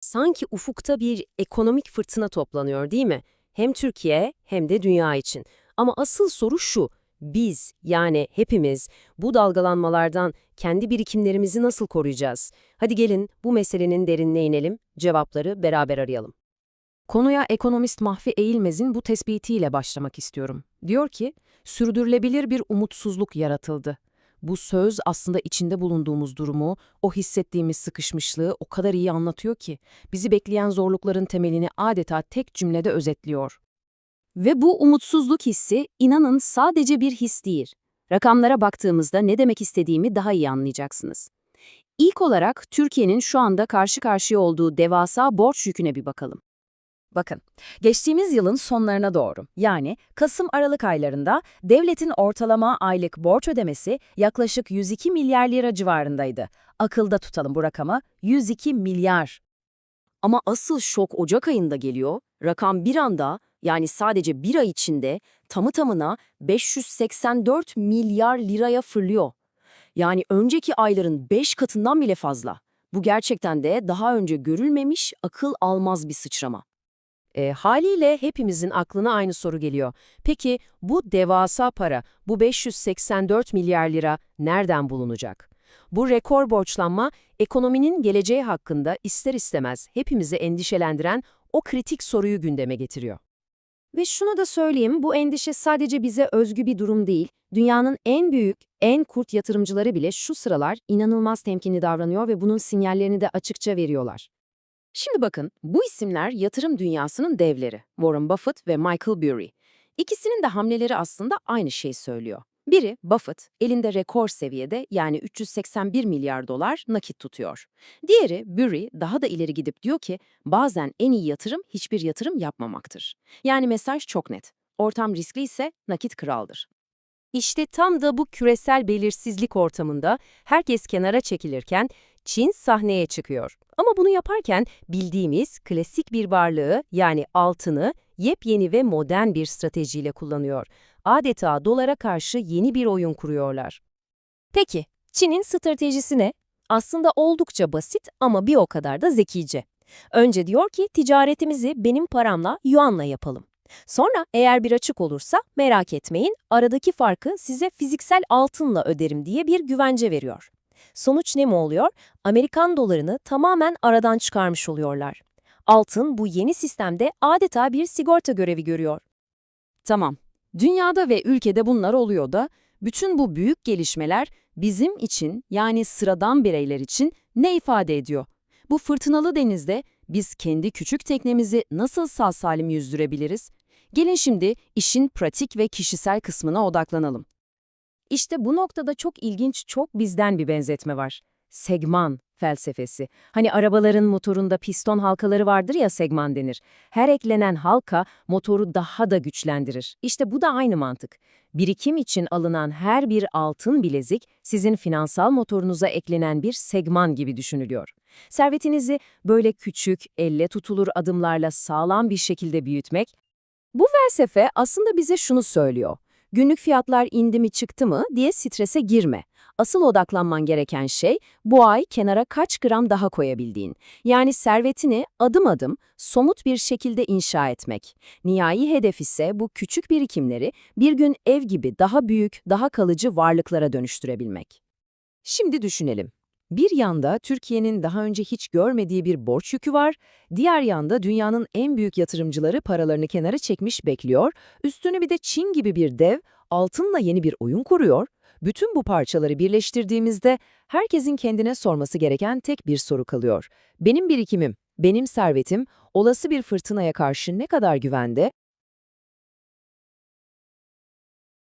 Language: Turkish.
Sanki ufukta bir ekonomik fırtına toplanıyor değil mi? Hem Türkiye hem de dünya için. Ama asıl soru şu, biz yani hepimiz bu dalgalanmalardan kendi birikimlerimizi nasıl koruyacağız? Hadi gelin bu meselenin derinine inelim, cevapları beraber arayalım. Konuya ekonomist Mahfi Eğilmez'in bu tespitiyle başlamak istiyorum. Diyor ki, sürdürülebilir bir umutsuzluk yaratıldı. Bu söz aslında içinde bulunduğumuz durumu, o hissettiğimiz sıkışmışlığı o kadar iyi anlatıyor ki, bizi bekleyen zorlukların temelini adeta tek cümlede özetliyor. Ve bu umutsuzluk hissi, inanın sadece bir his değil. Rakamlara baktığımızda ne demek istediğimi daha iyi anlayacaksınız. İlk olarak Türkiye'nin şu anda karşı karşıya olduğu devasa borç yüküne bir bakalım. Bakın, geçtiğimiz yılın sonlarına doğru yani Kasım-Aralık aylarında devletin ortalama aylık borç ödemesi yaklaşık 102 milyar lira civarındaydı. Akılda tutalım bu rakamı, 102 milyar. Ama asıl şok Ocak ayında geliyor. Rakam bir anda yani sadece bir ay içinde tamı tamına 584 milyar liraya fırlıyor. Yani önceki ayların 5 katından bile fazla. Bu gerçekten de daha önce görülmemiş, akıl almaz bir sıçrama. E, haliyle hepimizin aklına aynı soru geliyor. Peki bu devasa para, bu 584 milyar lira nereden bulunacak? Bu rekor borçlanma, ekonominin geleceği hakkında ister istemez hepimizi endişelendiren o kritik soruyu gündeme getiriyor. Ve şunu da söyleyeyim, bu endişe sadece bize özgü bir durum değil. Dünyanın en büyük, en kurt yatırımcıları bile şu sıralar inanılmaz temkinli davranıyor ve bunun sinyallerini de açıkça veriyorlar. Şimdi bakın, bu isimler yatırım dünyasının devleri. Warren Buffett ve Michael Burry. İkisinin de hamleleri aslında aynı şeyi söylüyor. Biri, Buffett, elinde rekor seviyede yani 381 milyar dolar nakit tutuyor. Diğeri, Burry, daha da ileri gidip diyor ki, bazen en iyi yatırım hiçbir yatırım yapmamaktır. Yani mesaj çok net. Ortam riskli ise nakit kraldır. İşte tam da bu küresel belirsizlik ortamında herkes kenara çekilirken Çin sahneye çıkıyor. Ama bunu yaparken bildiğimiz klasik bir varlığı yani altını yepyeni ve modern bir stratejiyle kullanıyor. Adeta dolara karşı yeni bir oyun kuruyorlar. Peki, Çin'in stratejisi ne? Aslında oldukça basit ama bir o kadar da zekice. Önce diyor ki ticaretimizi benim paramla yuanla yapalım. Sonra eğer bir açık olursa merak etmeyin aradaki farkı size fiziksel altınla öderim diye bir güvence veriyor. Sonuç ne mi oluyor? Amerikan dolarını tamamen aradan çıkarmış oluyorlar. Altın bu yeni sistemde adeta bir sigorta görevi görüyor. Tamam, dünyada ve ülkede bunlar oluyor da, bütün bu büyük gelişmeler bizim için yani sıradan bireyler için ne ifade ediyor? Bu fırtınalı denizde biz kendi küçük teknemizi nasıl sağ salim yüzdürebiliriz? Gelin şimdi işin pratik ve kişisel kısmına odaklanalım. İşte bu noktada çok ilginç, çok bizden bir benzetme var. Segman felsefesi. Hani arabaların motorunda piston halkaları vardır ya segman denir. Her eklenen halka motoru daha da güçlendirir. İşte bu da aynı mantık. Birikim için alınan her bir altın bilezik sizin finansal motorunuza eklenen bir segman gibi düşünülüyor. Servetinizi böyle küçük, elle tutulur adımlarla sağlam bir şekilde büyütmek, bu felsefe aslında bize şunu söylüyor. Günlük fiyatlar indi mi çıktı mı diye strese girme. Asıl odaklanman gereken şey bu ay kenara kaç gram daha koyabildiğin. Yani servetini adım adım somut bir şekilde inşa etmek. Nihai hedef ise bu küçük birikimleri bir gün ev gibi daha büyük, daha kalıcı varlıklara dönüştürebilmek. Şimdi düşünelim. Bir yanda Türkiye'nin daha önce hiç görmediği bir borç yükü var, diğer yanda dünyanın en büyük yatırımcıları paralarını kenara çekmiş bekliyor, üstüne bir de Çin gibi bir dev altınla yeni bir oyun kuruyor. Bütün bu parçaları birleştirdiğimizde herkesin kendine sorması gereken tek bir soru kalıyor. Benim birikimim, benim servetim olası bir fırtınaya karşı ne kadar güvende,